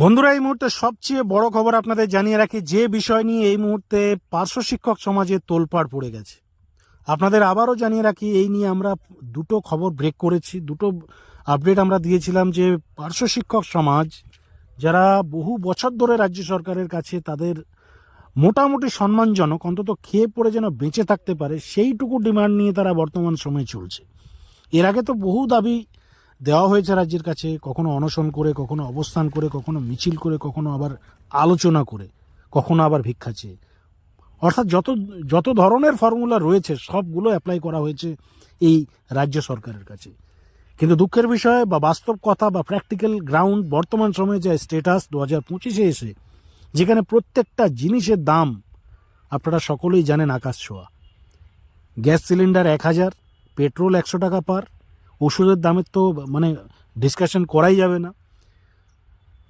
বন্ধুরা, এই মুহূর্তে সবচেয়ে বড় খবর আপনাদের জানিয়ে রাখি, যে বিষয় নিয়ে এই মুহূর্তে পার্শ্ব শিক্ষক সমাজে তোলপাড় পড়ে গেছে। আপনাদের আবারও জানিয়ে রাখি, এই নিয়ে আমরা দুটো খবর ব্রেক করেছি। দুটো আপডেট আমরা দিয়েছিলাম যে, পার্শ্ব শিক্ষক সমাজ, যারা বহু বছর ধরে রাজ্য সরকারের কাছে তাদের মোটামুটি সম্মানজনক, অন্তত খেয়ে পড়ে যেন বেঁচে থাকতে পারে, সেইটুকু ডিমান্ড নিয়ে তারা বর্তমান সময়ে চলছে। এর আগে তো বহু দাবি দেওয়া হয়েছে রাজ্যের কাছে, কখনো অনশন করে, কখনো অবস্থান করে, কখনো মিছিল করে, কখনো আবার আলোচনা করে, কখনো আবার ভিক্ষা চেয়ে। অর্থাৎ যত যত ধরনের ফর্মুলা রয়েছে, সবগুলো অ্যাপ্লাই করা হয়েছে এই রাজ্য সরকারের কাছে। কিন্তু দুঃখের বিষয় বা বাস্তব কথা বা প্র্যাকটিক্যাল গ্রাউন্ড বর্তমান সময়ে যে স্টেটাস দু হাজার পঁচিশে এসে, যেখানে প্রত্যেকটা জিনিসের দাম আপনারা সকলেই জানেন আকাশ ছোঁয়া। গ্যাস সিলিন্ডার এক হাজার, পেট্রোল একশো টাকা পার ওষুধের দামের তো মানে ডিসকাশন করাই যাবে না।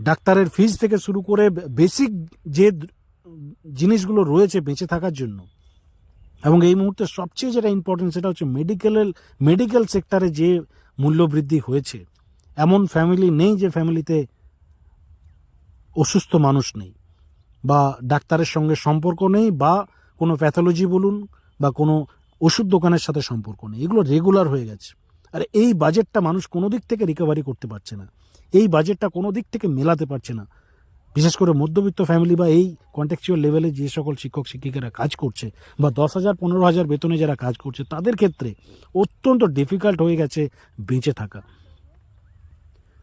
ডাক্তারের ফিজ থেকে শুরু করে বেসিক যে জিনিসগুলো রয়েছে বেঁচে থাকার জন্য। এবং এই মুহূর্তে সবচেয়ে যেটা ইম্পর্টেন্ট সেটা হচ্ছে মেডিকেলের মেডিকেল সেক্টরে যে মূল্য বৃদ্ধি হয়েছে, এমন ফ্যামিলি নেই যে ফ্যামিলিতে অসুস্থ মানুষ নেই। বা ডাক্তারের সঙ্গে সম্পর্ক নেই বা কোনো প্যাথোলজি বলুন বা কোনো ওষুধ দোকানের সাথে সম্পর্ক নেই। এগুলো রেগুলার হয়ে গেছে। আর এই বাজেটটা মানুষ কোনো দিক থেকে রিকভারি করতে পারছে না। এই বাজেটটা কোনো দিক থেকে মেলাতে পারছে না। বিশেষ করে মধ্যবিত্ত ফ্যামিলি বা এই কন্ট্যাকচুয়াল লেভেলে যে সকল শিক্ষক, শিক্ষিকারা কাজ করছে বা দশ হাজার, পনেরো হাজার বেতনে যারা কাজ করছে, তাদের ক্ষেত্রে অত্যন্ত ডিফিকাল্ট হয়ে গেছে বেঁচে থাকা।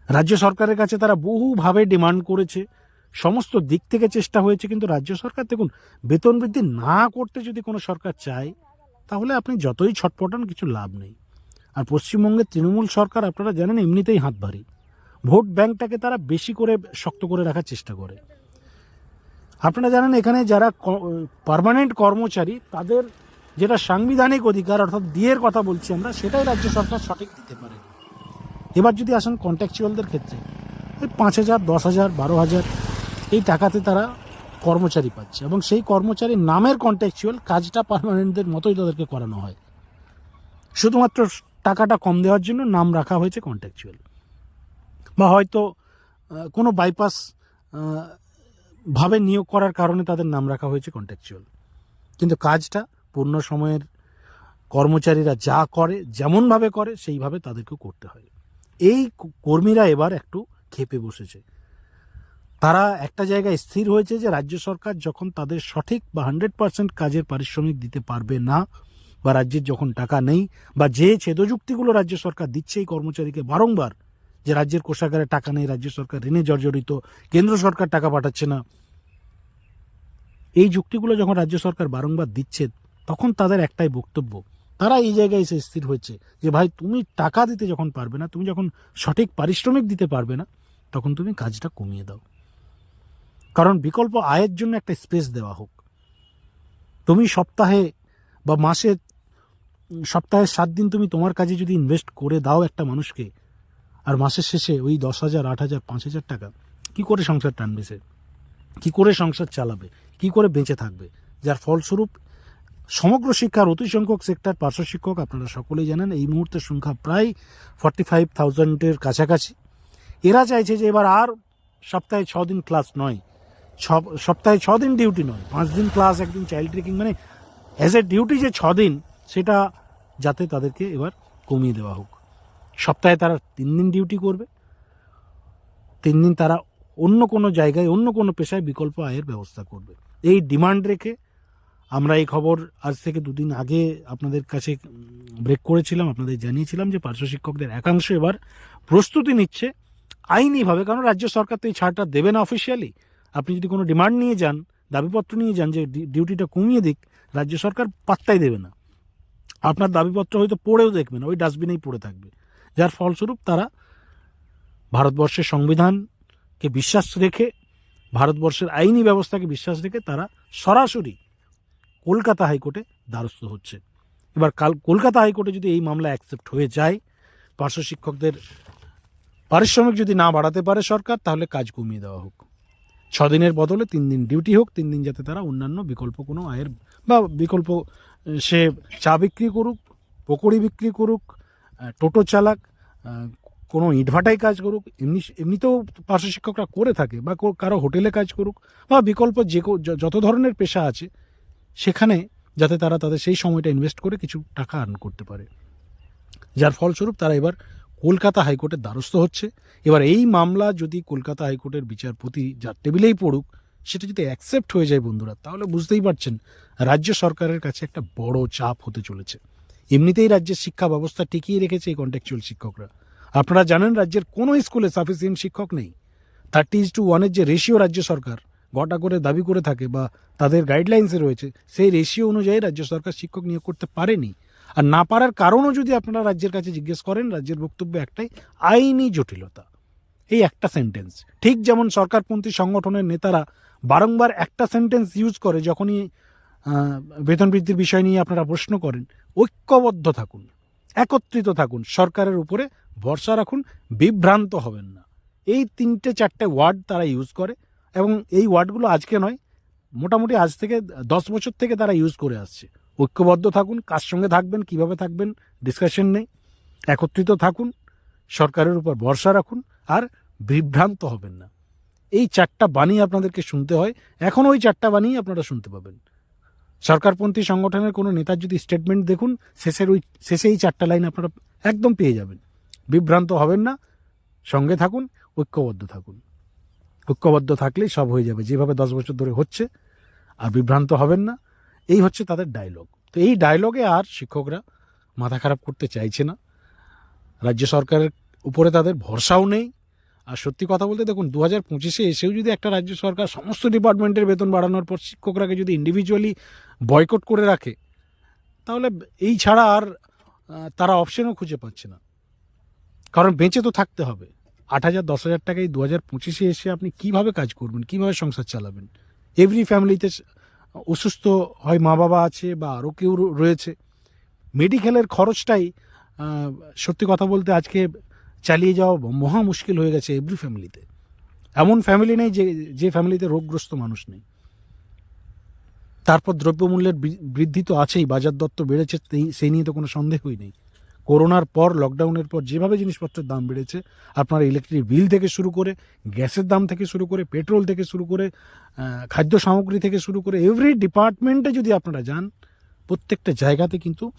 রাজ্য সরকারের কাছে তারা বহুভাবে ডিমান্ড করেছে। সমস্ত দিক থেকে চেষ্টা হয়েছে, কিন্তু রাজ্য সরকার দেখুন, বেতন বৃদ্ধি না করতে যদি কোনো সরকার চায়, তাহলে আপনি যতই ছটপটান, কিছু লাভ নেই। আর পশ্চিমবঙ্গের তৃণমূল সরকার, আপনারা জানেন, এমনিতেই হাত ভারী। ভোট ব্যাংকটাকে তারা বেশি করে শক্ত করে রাখার চেষ্টা করে। আপনারা জানেন, এখানে যারা পার্মানেন্ট কর্মচারী, তাদের যেটা সাংবিধানিক অধিকার, অর্থাৎ দিয়ের কথা বলছি আমরা, সেটাই রাজ্য সরকার সঠিক দিতে পারে। এবার যদি আসেন কন্ট্যাকচুয়ালদের ক্ষেত্রে, ওই পাঁচ হাজার, দশ হাজার, বারো হাজার, এই টাকাতে তারা কর্মচারী পাচ্ছে এবং সেই কর্মচারীর নামের কন্ট্যাকচুয়াল কাজটা পারমানেন্টদের মতোই তাদেরকে করানো হয়। শুধুমাত্র টাকাটা কম দেওয়ার জন্য নাম রাখা হয়েছে কন্ট্যাকচুয়াল বা হয়তো কোনো বাইপাস ভাবে নিয়োগ করার কারণে তাদের নাম রাখা হয়েছে কন্ট্যাকচুয়াল কিন্তু কাজটা পূর্ণ সময়ের কর্মচারীরা যা করে, যেমনভাবে করে, সেইভাবে তাদেরকেও করতে হয়। এই কর্মীরা এবার একটু খেপে বসেছে। তারা একটা জায়গায় স্থির হয়েছে যে, রাজ্য সরকার যখন তাদের সঠিক বা হান্ড্রেড পার্সেন্ট কাজের পারিশ্রমিক দিতে পারবে না বা রাজ্যের যখন টাকা নেই বা যে ছেদযুক্তিগুলো রাজ্য সরকার দিচ্ছে এই কর্মচারীকে বারংবার যে রাজ্যের কোষাগারে টাকা নেই, রাজ্য সরকার ঋণে জর্জরিত, কেন্দ্র সরকার টাকা পাঠাচ্ছে না। এই যুক্তিগুলো যখন রাজ্য সরকার বারংবার দিচ্ছে, তখন তাদের একটাই বক্তব্য, তারা এই জায়গায় এসে স্থির হয়েছে যে, ভাই, তুমি টাকা দিতে যখন পারবে না, তুমি যখন সঠিক পারিশ্রমিক দিতে পারবে না, তখন তুমি কাজটা কমিয়ে দাও। কারণ বিকল্প আয়ের জন্য একটা স্পেস দেওয়া হোক। তুমি সপ্তাহে বা মাসে সপ্তাহে সাত দিন তুমি তোমার কাজে যদি ইনভেস্ট করে দাও একটা মানুষকে, আর মাসের শেষে ওই দশ হাজার, আট হাজার, পাঁচ হাজার টাকা, কি করে সংসার টানবে সে? কী করে সংসার চালাবে? কি করে বেঁচে থাকবে? যার ফলস্বরূপ সমগ্র শিক্ষার অতি সংখ্যক সেক্টর পার্শ্ব শিক্ষক, আপনারা সকলেই জানেন, এই মুহূর্তের সংখ্যা প্রায় ফর্টি ফাইভ থাউজেন্ডের কাছাকাছি। এরা চাইছে যে এবার আর সপ্তাহে ছ দিন ক্লাস নয় সপ্তাহে ছ দিন ডিউটি নয়, পাঁচ দিন ক্লাস একদিন চাইল্ড ট্রেকিং মানে অ্যাজ এ ডিউটি যে ছ দিন সেটা যাতে তাদেরকে এবার কমিয়ে দেওয়া হোক। সপ্তাহে তারা তিন দিন ডিউটি করবে। তিন দিন তারা অন্য কোনো জায়গায়, অন্য কোনো পেশায় বিকল্প আয়ের ব্যবস্থা করবে। এই ডিমান্ড রেখে আমরা এই খবর আজ থেকে দুদিন আগে আপনাদের কাছে ব্রেক করেছিলাম, আপনাদের জানিয়েছিলাম যে পার্শ্ব শিক্ষকদের একাংশ এবার প্রস্তুতি নিচ্ছে আইনিভাবে, কারণ রাজ্য সরকার তো এই ছাড়টা দেবে না অফিসিয়ালি আপনি যদি কোনো ডিমান্ড নিয়ে যান, দাবিপত্র নিয়ে যান যে ডিউটিটা কমিয়ে দিক, রাজ্য সরকার পাত্তাই দেবে না। আপনার দাবিপত্র হয়তো পড়েও দেখবেন, ওই ডাস্টবিনেই পড়ে থাকবে। যার ফলস্বরূপ তারা ভারতবর্ষের সংবিধানকে বিশ্বাস রেখে, ভারতবর্ষের আইনি ব্যবস্থাকে বিশ্বাস রেখে তারা সরাসরি কলকাতা হাইকোর্টে দ্বারস্থ হচ্ছে। এবার কাল, কলকাতা হাইকোর্টে যদি এই মামলা অ্যাকসেপ্ট হয়ে যায়, পার্শ্ব শিক্ষকদের পারিশ্রমিক যদি না বাড়াতে পারে সরকার, তাহলে কাজ কমিয়ে দেওয়া হোক। ছ দিনের বদলে তিন দিন ডিউটি হোক, তিন দিন যাতে তারা অন্যান্য বিকল্প কোনো আয়ের বা বিকল্প সে চা বিক্রি করুক, পকোড়ি বিক্রি করুক টোটো চালাক কোনো ইটভাটায় কাজ করুক, এমনি এমনিতেও পার্শ্ব শিক্ষকরা করে থাকে বা কারও হোটেলে কাজ করুক বা বিকল্প যে যত ধরনের পেশা আছে, সেখানে যাতে তারা তাদের সেই সময়টা ইনভেস্ট করে কিছু টাকা আর্ন করতে পারে। যার ফলস্বরূপ তারা এবার কলকাতা হাইকোর্টের দ্বারস্থ হচ্ছে। এবার এই মামলা যদি কলকাতা হাইকোর্টের বিচারপতি যার টেবিলেই পড়ুক সেটা যদি অ্যাকসেপ্ট হয়ে যায় বন্ধুরা, তাহলে বুঝতেই পারছেন রাজ্য সরকারের কাছে একটা বড় চাপ হতে চলেছে। এমনিতেই রাজ্যের শিক্ষা ব্যবস্থা টিকিয়ে রেখেছে এই কন্ট্যাকচুয়াল শিক্ষকরা। আপনারা জানেন রাজ্যের কোনো স্কুলে সাফিসিয়েন্ট শিক্ষক নেই। থার্টি ইজ টু ওয়ানের যে রেশিও রাজ্য সরকার, গটা করে দাবি করে থাকে বা তাদের গাইডলাইন্সে রয়েছে, সেই রেশিও অনুযায়ী রাজ্য সরকার শিক্ষক নিয়োগ করতে পারেনি। আর না পারার কারণও যদি আপনারা রাজ্যের কাছে জিজ্ঞেস করেন, রাজ্যের বক্তব্য একটাই, আইনি জটিলতা। এই একটা সেন্টেন্স ঠিক যেমন সরকারপন্থী সংগঠনের নেতারা বারংবার একটা সেন্টেন্স ইউজ করে যখনই বেতন বৃদ্ধির বিষয় নিয়ে আপনারা প্রশ্ন করেন, ঐক্যবদ্ধ থাকুন, একত্রিত থাকুন, সরকারের উপরে ভরসা রাখুন, বিভ্রান্ত হবেন না। এই তিনটে চারটে ওয়ার্ড তারা ইউজ করে এবং এই ওয়ার্ডগুলো আজকে নয়, মোটামুটি আজ থেকে দশ বছর থেকে তারা ইউজ করে আসছে। ঐক্যবদ্ধ থাকুন, কার সঙ্গে থাকবেন, কীভাবে থাকবেন ডিসকাশন নেই। একত্রিত থাকুন, সরকারের উপর ভরসা রাখুন, আর বিভ্রান্ত হবেন না। এই চারটা বাণী আপনাদেরকে শুনতে হয়। এখন ওই চারটা বাণী আপনারা শুনতে পাবেন। সরকারপন্থী সংগঠনের কোনো নেতার যদি স্টেটমেন্ট দেখুন, শেষের ওই, শেষে এই চারটা লাইন আপনারা একদম পেয়ে যাবেন। বিভ্রান্ত হবেন না। সঙ্গে থাকুন, ঐক্যবদ্ধ থাকুন। ঐক্যবদ্ধ থাকলেই সব হয়ে যাবে। যেভাবে দশ বছর ধরে হচ্ছে, আর বিভ্রান্ত হবেন না। এই হচ্ছে তাদের ডায়লগ তো এই ডায়লগে আর শিক্ষকরা মাথা খারাপ করতে চাইছে না। রাজ্য সরকারের উপরে তাদের ভরসাও নেই। আর সত্যি কথা বলতে দেখুন দু হাজার পঁচিশে এসেও যদি একটা রাজ্য সরকার সমস্ত ডিপার্টমেন্টের বেতন বাড়ানোর পর শিক্ষকরাকে যদি ইন্ডিভিজুয়ালি বয়কট করে রাখে, তাহলে এই ছাড়া আর তারা অপশনও খুঁজে পাচ্ছে না। কারণ বেঁচে তো থাকতে হবে। আট হাজার, দশ হাজার টাকায় দু হাজার পঁচিশে এসে আপনি কীভাবে কাজ করবেন, কীভাবে সংসার চালাবেন? এভরি ফ্যামিলিতে অসুস্থ হয় মা বাবা আছে বা আরও কেউ রয়েছে। মেডিকেলের খরচটাই সত্যি কথা বলতে আজকে চালিয়ে যাওয়া মহা মুশকিল হয়ে গেছে এভরি ফ্যামিলিতে এমন ফ্যামিলি নেই যে যে ফ্যামিলিতে রোগগ্রস্ত মানুষ নেই। তারপর দ্রব্যমূল্যের বৃদ্ধি তো আছেই, বাজার দত্ত বেড়েছে সেই- নিয়ে তো কোনো সন্দেহই নেই। করোনার পর লকডাউনের পর যেভাবে জিনিসপত্রের দাম বেড়েছে, আপনার ইলেকট্রিক বিল থেকে শুরু করে, গ্যাসের দাম থেকে শুরু করে পেট্রোল থেকে শুরু করে খাদ্য সামগ্রী থেকে শুরু করে এভরি ডিপার্টমেন্টে যদি আপনারা যান, প্রত্যেকটা জায়গাতে কিন্তু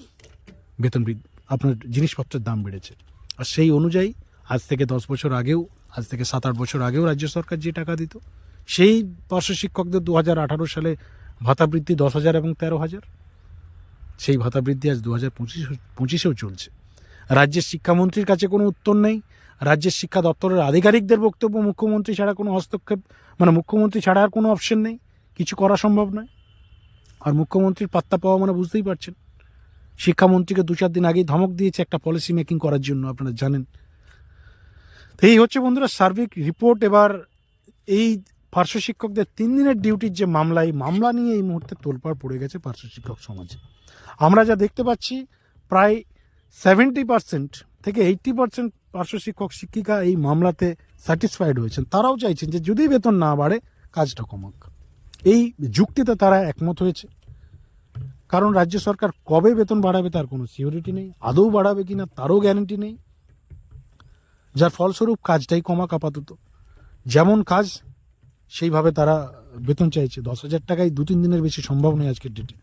বেতন আপনার জিনিসপত্রের দাম বেড়েছে। আর সেই অনুযায়ী আজ থেকে দশ বছর আগেও, আজ থেকে সাত আট বছর আগেও রাজ্য সরকার যে টাকা দিত, সেই পার্শ্ব শিক্ষকদের দু হাজার আঠারো সালে ভাতা বৃদ্ধি দশ হাজার এবং তেরো হাজার। সেই ভাতা বৃদ্ধি আজ দু হাজার পঁচিশ, পঁচিশেও চলছে। রাজ্যের শিক্ষামন্ত্রীর কাছে কোনো উত্তর নেই। রাজ্যের শিক্ষা দপ্তরের আধিকারিকদের বক্তব্য মুখ্যমন্ত্রী ছাড়া কোনো হস্তক্ষেপ মানে মুখ্যমন্ত্রী ছাড়া আর কোনো অপশন নেই। কিছু করা সম্ভব নয়। আর মুখ্যমন্ত্রীর পাত্তা পাওয়া মানে বুঝতেই পারছেন। শিক্ষামন্ত্রীকে দু চার দিন আগেই ধমক দিয়েছে একটা পলিসি মেকিং করার জন্য, আপনারা জানেন। তো এই হচ্ছে বন্ধুরা, সার্বিক রিপোর্ট এবার এই পার্শ্ব শিক্ষকদের তিন দিনের ডিউটির যে মামলা, এই মামলা নিয়ে এই মুহূর্তে তোলপাড় পড়ে গেছে পার্শ্ব শিক্ষক সমাজে। আমরা যা দেখতে পাচ্ছি, প্রায় সেভেন্টি পার্সেন্ট থেকে এইট্টি পার্সেন্ট পার্শ্ব শিক্ষক, শিক্ষিকা এই মামলাতে স্যাটিসফাইড হয়েছেন। তারাও চাইছেন যে যদি বেতন না বাড়ে, কাজটা কমাক। এই যুক্তিতে তারা একমত হয়েছে। কারণ রাজ্য সরকার কবে বেতন বাড়াবে তার কোনো সিওরিটি নেই, আদৌ বাড়াবে কি না তারও গ্যারেন্টি নেই। যার ফলস্বরূপ কাজটাই কমাক আপাতত। যেমন কাজ, সেইভাবে তারা বেতন চাইছে। দশ হাজার টাকায় দু তিন দিনের বেশি সম্ভব নয় আজকের ডেটে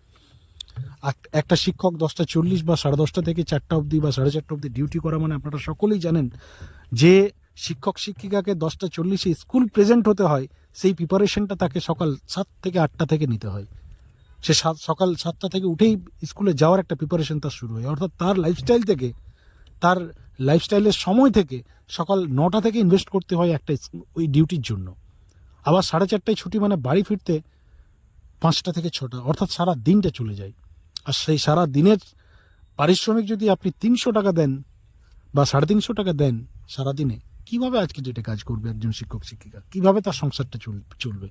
এক- একটা শিক্ষক দশটা চল্লিশ বা সাড়ে দশটা থেকে চারটা অবধি বা সাড়ে চারটা অবধি ডিউটি করা মানে আপনারা সকলেই জানেন যে শিক্ষক শিক্ষিকাকে দশটা চল্লিশে স্কুল প্রেজেন্ট হতে হয়, সেই প্রিপারেশনটা তাকে সকাল সাত থেকে আটটা থেকে নিতে হয়। সে সকাল সাতটা থেকে উঠেই স্কুলে যাওয়ার একটা প্রিপারেশন তার শুরু হয়। অর্থাৎ তার লাইফস্টাইল থেকে, তার লাইফস্টাইলের সময় থেকে সকাল নটা থেকে ইনভেস্ট করতে হয় একটা ওই ডিউটির জন্য। আবার সাড়ে চারটায় ছুটি মানে বাড়ি ফিরতে পাঁচটা থেকে ছটা, অর্থাৎ সারা দিনটা চলে যায়। আর সেই সারা দিনের পারিশ্রমিক যদি আপনি তিনশো টাকা দেন বা সাড়ে তিনশো টাকা দেন সারা দিনে, কীভাবে আজকে ডেটে কাজ করবে একজন শিক্ষক, শিক্ষিকা? কীভাবে তার সংসারটা চল- চলবে?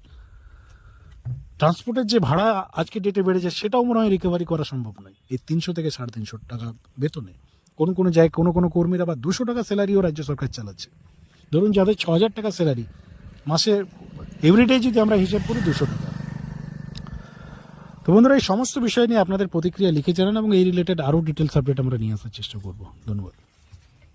ট্রান্সপোর্টের যে ভাড়া আজকে ডেটে বেড়েছে, সেটাও মনে হয় রিকভারি করা সম্ভব নয়। এই তিনশো থেকে সাড়ে তিনশো টাকা বেতনে। কোনো কোনো জায়গায় কোনো কোনো কর্মীরা বা দুশো টাকা স্যালারিও রাজ্য সরকার চালাচ্ছে। ধরুন যাদের ছ হাজার টাকা স্যালারি মাসে এভরিডে যদি আমরা হিসাব করি দুশো টাকা। তো বন্ধুরা, এই সমস্ত বিষয় নিয়ে আপনাদের প্রতিক্রিয়া লিখে জানান এবং এই রিলেটেড আরও ডিটেলস আপডেট আমরা নিয়ে আসার চেষ্টা করব। ধন্যবাদ।